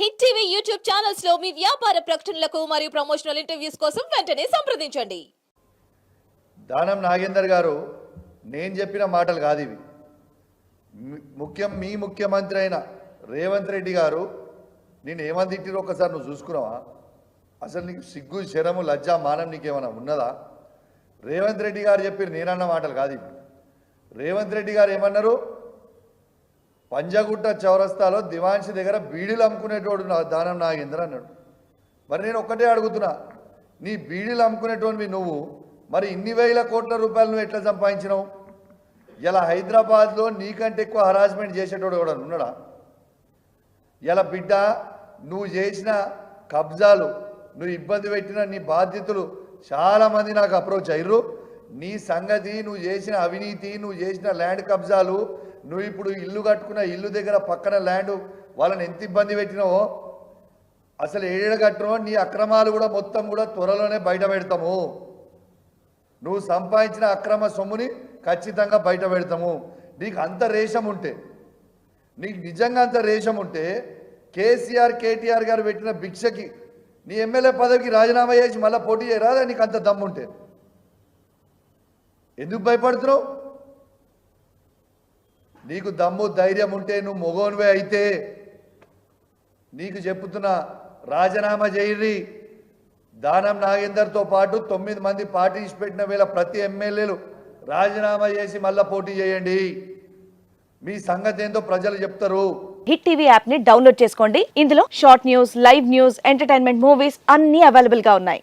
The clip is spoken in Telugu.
హిట్ టీవీ యూట్యూబ్ ఛానల్స్లో మీ వ్యాపార ప్రకటనలకు మరియు ప్రమోషనల్ ఇంటర్వ్యూస్ కోసం వెంటనే సంప్రదించండి. దానం నాగేందర్ గారు నేను చెప్పిన మాటలు కాదు ఇవి ముఖ్యం మీ ముఖ్యమంత్రి అయిన రేవంత్ రెడ్డి గారు నేను ఏమని తిట్టిరో ఒకసారి నువ్వు చూసుకున్నావా? అసలు నీకు సిగ్గు శరము లజ్జ మానం నీకేమైనా ఉన్నదా? రేవంత్ రెడ్డి గారు చెప్పిన నేనన్న మాటలు కాదు ఇవి రేవంత్ రెడ్డి గారు ఏమన్నారు? పంజగుట్ట చౌరస్తాలో దివాన్షి దగ్గర బీడీలు అమ్ముకునేటోడు నా దానం నాగేంద్ర అన్నాడు. మరి నేను ఒక్కటే అడుగుతున్నా నీ బీడీలు అమ్ముకునేటోనివి నువ్వు మరి ఇన్ని వేల కోట్ల రూపాయలు నువ్వు ఎట్లా సంపాదించినావు? ఇలా హైదరాబాద్లో నీకంటే ఎక్కువ హరాస్మెంట్ చేసేటోడు కూడా ఉన్నాడా? ఇలా బిడ్డ నువ్వు చేసిన కబ్జాలు నువ్వు ఇబ్బంది పెట్టిన నీ బాధ్యతలు చాలామంది నాకు అప్రోచ్ అయ్యారు నీ సంగతి నువ్వు చేసిన అవినీతి నువ్వు చేసిన ల్యాండ్ కబ్జాలు నువ్వు ఇప్పుడు ఇల్లు కట్టుకున్న ఇల్లు దగ్గర పక్కన ల్యాండ్ వాళ్ళని ఎంత ఇబ్బంది పెట్టినావో అసలు ఏడ కట్టినో నీ అక్రమాలు కూడా మొత్తం కూడా త్వరలోనే బయట పెడతాము. నువ్వు సంపాదించిన అక్రమ సొమ్ముని ఖచ్చితంగా బయట పెడతాము. నీకు అంత రేషం ఉంటే నీకు నిజంగా అంత రేషం ఉంటే కేసీఆర్ కేటీఆర్ గారు పెట్టిన భిక్షకి నీ ఎమ్మెల్యే పదవికి రాజీనామా చేసి మళ్ళీ పోటీ చేయరాదా? నీకు అంత దమ్ముంటే. ఎందుకు భయపడుతున్నావు? నీకు దమ్ము ధైర్యం ఉంటే నువ్వు మొగోనివే అయితే నీకు చెప్తున్నా రాజీనామా చేయండి దానం నాగేందర్తో పాటు తొమ్మిది మంది పార్టీస్ పెట్టిన వేళ ప్రతి ఎమ్మెల్యేలు రాజీనామా చేసి మళ్ళా పోటీ చేయండి. మీ సంగతి ఏందో ప్రజలు చెప్తారు. హిట్ టీవీ యాప్ని డౌన్లోడ్ చేసుకోండి. ఇందులో short news live news entertainment movies అన్ని అవైలబుల్గా ఉన్నాయి.